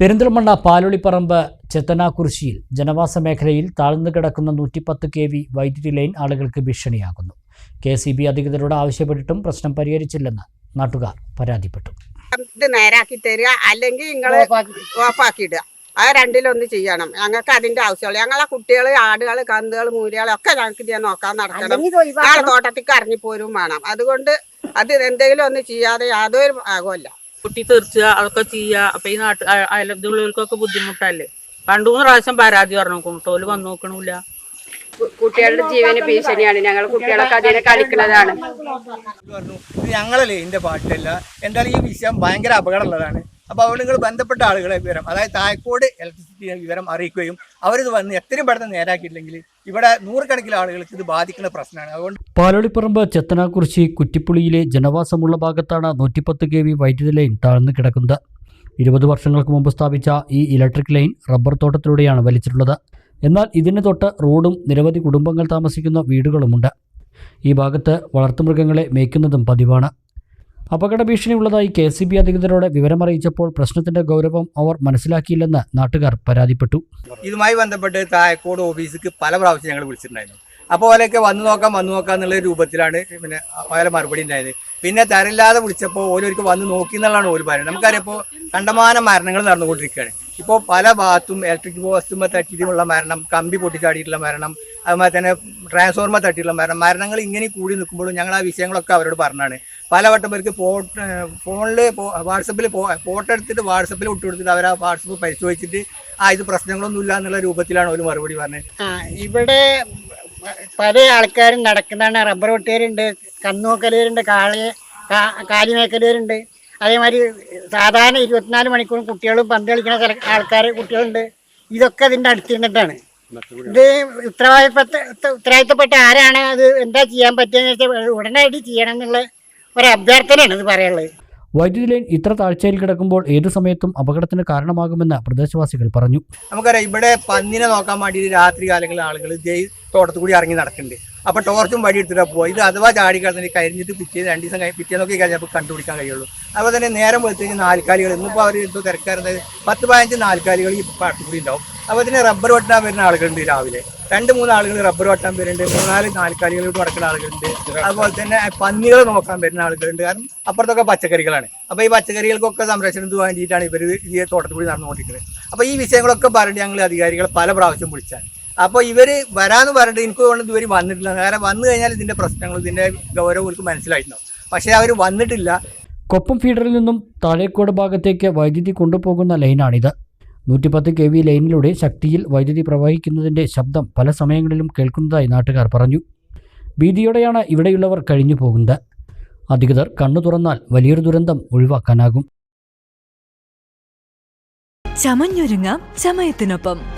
പെരിന്തൽമണ്ണ പാലൊളിപ്പറമ്പ് ചെത്തനാകുറിശിയിൽ ജനവാസ മേഖലയിൽ താഴ്ന്നു കിടക്കുന്ന നൂറ്റിപ്പത്ത് കെ വി വൈദ്യുതി ലൈൻ ആളുകൾക്ക് ഭീഷണിയാകുന്നു. കെ സി ബി അധികൃതരോട് ആവശ്യപ്പെട്ടിട്ടും പ്രശ്നം പരിഹരിച്ചില്ലെന്ന് നാട്ടുകാർ പരാതിപ്പെട്ടു. ഇത് നേരാക്കി തരിക അല്ലെങ്കിൽ നിങ്ങൾ ഓഫാക്കി ഇടുക അത് രണ്ടിലൊന്ന് ചെയ്യണം. ഞങ്ങൾക്ക് അതിന്റെ ആവശ്യമുള്ളൂ. ഞങ്ങളെ കുട്ടികൾ ആടുകൾ കന്നുകൾ മൂലികൾ ഒക്കെ ഞങ്ങൾക്ക് ഇത് നോക്കാൻ നടക്കണം ആ തോട്ടത്തിക്ക് ഇറങ്ങിപ്പോരും വേണം. അതുകൊണ്ട് അത് എന്തെങ്കിലും ഒന്ന് ചെയ്യാതെ യാതൊരു ഭാഗമല്ല കുട്ടി തെറിച്ചുക അതൊക്കെ ചെയ്യുക അപ്പൊ ഈ നാട്ട് അയ- അയലത്തുള്ളവർക്കൊക്കെ ബുദ്ധിമുട്ടല്ലേ? രണ്ടു മൂന്ന് പ്രാവശ്യം പരാതി പറഞ്ഞു. കുട്ടോൽ വന്നു നോക്കണില്ല. കുട്ടികളുടെ ജീവന് ഭീഷണിയാണ്. ഞങ്ങൾ കുട്ടികളൊക്കെ അതിനെ കളിക്കുന്നതാണ്. പറഞ്ഞു ഇത് ഞങ്ങളല്ലേ ഇതിന്റെ പാട്ടല്ല. എന്തായാലും ഈ വിഷയം ഭയങ്കര അപകടമുള്ളതാണ്. അപ്പോൾ അവിടെ നിങ്ങൾ ബന്ധപ്പെട്ട ആളുകളെ വിവരം അതായത് തായക്കോട് ഇലക്ട്രിസിറ്റി വിവരം അറിയിക്കുകയും അവരിത് വന്ന് എത്രയും പെട്ടെന്ന് നേരാക്കിയില്ലെങ്കിൽ ഇവിടെ നൂറുകണക്കിന് ആളുകൾക്ക് ഇത് ബാധിക്കുന്ന പ്രശ്നമാണ്. അതുകൊണ്ട് പാലോളിപ്പറമ്പ് ചെത്തനാക്കുറിശി കുറ്റിപ്പുളിയിലെ ജനവാസമുള്ള ഭാഗത്താണ് നൂറ്റിപ്പത്ത് കെ വി വൈദ്യുതി ലൈൻ താഴ്ന്നു കിടക്കുന്നത്. ഇരുപത് വർഷങ്ങൾക്ക് മുമ്പ് സ്ഥാപിച്ച ഈ ഇലക്ട്രിക് ലൈൻ റബ്ബർ തോട്ടത്തിലൂടെയാണ് വലിച്ചിട്ടുള്ളത്. എന്നാൽ ഇതിന് തൊട്ട് റോഡും നിരവധി കുടുംബങ്ങൾ താമസിക്കുന്ന വീടുകളുമുണ്ട്. ഈ ഭാഗത്ത് വളർത്തുമൃഗങ്ങളെ മേയ്ക്കുന്നതും പതിവാണ്. അപകട ഭീഷണിയുള്ളതായി കെ സി ബി അധികൃതരോട് വിവരമറിയിച്ചപ്പോൾ പ്രശ്നത്തിന്റെ ഗൗരവം അവർ മനസ്സിലാക്കിയില്ലെന്ന് നാട്ടുകാർ പരാതിപ്പെട്ടു. ഇതുമായി ബന്ധപ്പെട്ട് തായക്കോട് ഓഫീസിക്ക് പല പ്രാവശ്യം ഞങ്ങൾ വിളിച്ചിട്ടുണ്ടായിരുന്നു. അപ്പോൾ ഓലൊക്കെ വന്നു നോക്കാം വന്നു നോക്കാം എന്നുള്ള രൂപത്തിലാണ് പിന്നെ അവരെ മറുപടി ഉണ്ടായത്. പിന്നെ തരില്ലാതെ വിളിച്ചപ്പോൾ ഓരോരിക്കും വന്ന് നോക്കി എന്നുള്ളതാണ് ഓൽ പറയുന്നത്. നമുക്കറിയപ്പോൾ കണ്ടമാനം മരണങ്ങൾ നടന്നുകൊണ്ടിരിക്കുകയാണ്. ഇപ്പോൾ പല ഭാഗത്തും ഇലക്ട്രിക് പോസ്റ്റുമ്പോൾ തട്ടിയിട്ടുള്ള മരണം കമ്പി പൊട്ടിച്ചാടിയിട്ടുള്ള മരണം അതുപോലെ തന്നെ ട്രാൻസ്ഫോർമർ തട്ടിയിട്ടുള്ള മരണം മരണങ്ങൾ ഇങ്ങനെ കൂടി നിൽക്കുമ്പോഴും ഞങ്ങൾ ആ വിഷയങ്ങളൊക്കെ അവരോട് പറഞ്ഞാണ്. പല വട്ടം പേർക്ക് ഫോണിൽ വാട്സപ്പിൽ ഫോട്ടോ എടുത്തിട്ട് വാട്സപ്പിൽ കൊടുത്തിട്ട് അവർ ആ വാട്സപ്പ് പരിശോധിച്ചിട്ട് ആ ഇത് പ്രശ്നങ്ങളൊന്നും ഇല്ല എന്നുള്ള രൂപത്തിലാണ് ഒരു മറുപടി പറഞ്ഞത്. ഇവിടെ പല ആൾക്കാരും നടക്കുന്നതാണ്. റബ്ബർ വെട്ടുകാരുണ്ട് കന്നുവക്കലുകാരുണ്ട് കാളി കാലിമേക്കലുകാരുണ്ട് അതേമാതിരി സാധാരണ ഇരുപത്തിനാല് മണിക്കൂർ കുട്ടികളും പന്ത് കളിക്കുന്ന സ്ഥല ആൾക്കാർ കുട്ടികളുണ്ട്. ഇതൊക്കെ അതിന്റെ അടുത്തിരുന്നിട്ടാണ്. ഇത് ഉത്തരവാദിത്തപ്പെട്ട ഉത്തരവാദിത്തപ്പെട്ട ആരാണ്? അത് എന്താ ചെയ്യാൻ പറ്റുകയെന്ന് വെച്ചാൽ ഉടനടി ചെയ്യണം എന്നുള്ള ഒരു അഭ്യർത്ഥനയാണ് ഇത് പറയാനുള്ളത്. വൈദ്യുതി ലൈൻ ഇത്ര താഴ്ചയിൽ കിടക്കുമ്പോൾ ഏത് സമയത്തും അപകടത്തിന് കാരണമാകുമെന്ന് പ്രദേശവാസികൾ പറഞ്ഞു. നമുക്കറിയാം ഇവിടെ പന്നിനെ നോക്കാൻ വേണ്ടിയിട്ട് രാത്രി കാലങ്ങളിൽ ആളുകൾ ജയ് തോട്ടത്തിൽ കൂടി ഇറങ്ങി നടക്കുന്നുണ്ട്. അപ്പോൾ ടോർച്ചും വഴി എടുത്തിട്ടാ പോയി ഇത് അഥവാ ചാടി കിടന്നിട്ട് കരിഞ്ഞിട്ട് പിറ്റേ രണ്ട് ദിവസം കഴി പിറ്റേന്നൊക്കെ കഴിഞ്ഞപ്പോൾ കണ്ടുപിടിക്കാൻ കഴിയുള്ളൂ. അതുപോലെ തന്നെ നേരം വെളുത്ത് കഴിഞ്ഞാൽ നാൽക്കാലികൾ. ഇന്നിപ്പോൾ അവർ ഇപ്പോൾ തിരക്കാറുണ്ട്. പത്ത് പതിനഞ്ച് നാൽക്കാലികൾ ഈ പാട്ടുകൂടി ഉണ്ടാവും. അതുപോലെ തന്നെ റബ്ബർ വെട്ടാൻ വരുന്ന ആളുകളുണ്ട് രാവിലെ. രണ്ട് മൂന്ന് ആളുകൾ റബ്ബർ വെട്ടാൻ വരുന്നുണ്ട്. മൂന്നാൽ നാൽക്കാലികളോട് നടക്കുന്ന ആളുകളുണ്ട്. അതുപോലെ തന്നെ പന്നികൾ നോക്കാൻ വരുന്ന ആളുകളുണ്ട്. കാരണം അപ്പുറത്തൊക്കെ പച്ചക്കറികളാണ്. അപ്പോൾ ഈ പച്ചക്കറികൾക്കൊക്കെ സംരക്ഷണം വേണ്ടിയിട്ടാണ് ഇവർ ഈ തോട്ടത്തിൽ കൂടി നടന്നുകൊണ്ടിരിക്കുന്നത്? അപ്പോൾ ഈ വിഷയങ്ങളൊക്കെ പറഞ്ഞ് ഞങ്ങൾ അധികാരികളെ പല പ്രാവശ്യം വിളിച്ചാൽ അപ്പോൾ ഇവർ വരാന്ന് പറഞ്ഞിട്ട് എനിക്ക് തോന്നുന്നത് ഇവർ വന്നിട്ടില്ല. കാരണം വന്നു കഴിഞ്ഞാൽ ഇതിന്റെ പ്രശ്നങ്ങൾ ഇതിന്റെ ഗൗരവം ഇവർക്ക് മനസ്സിലായിട്ടുണ്ടാവും. പക്ഷേ അവർ വന്നിട്ടില്ല. കൊപ്പം ഫീഡറിൽ നിന്നും താഴേക്കോട് ഭാഗത്തേക്ക് വൈദ്യുതി കൊണ്ടുപോകുന്ന ലൈനാണിത്. നൂറ്റിപ്പത്ത് കെ വി ലൈനിലൂടെ ശക്തിയിൽ വൈദ്യുതി പ്രവഹിക്കുന്നതിന്റെ ശബ്ദം പല സമയങ്ങളിലും കേൾക്കുന്നതായി നാട്ടുകാർ പറഞ്ഞു. ഭീതിയോടെയാണ് ഇവിടെയുള്ളവർ കഴിഞ്ഞു പോകുന്നത്. അധികൃതർ കണ്ണു തുറന്നാൽ വലിയൊരു ദുരന്തം ഒഴിവാക്കാനാകും. ചമഞ്ഞൊരുങ്ങാം ചമയത്തിനൊപ്പം.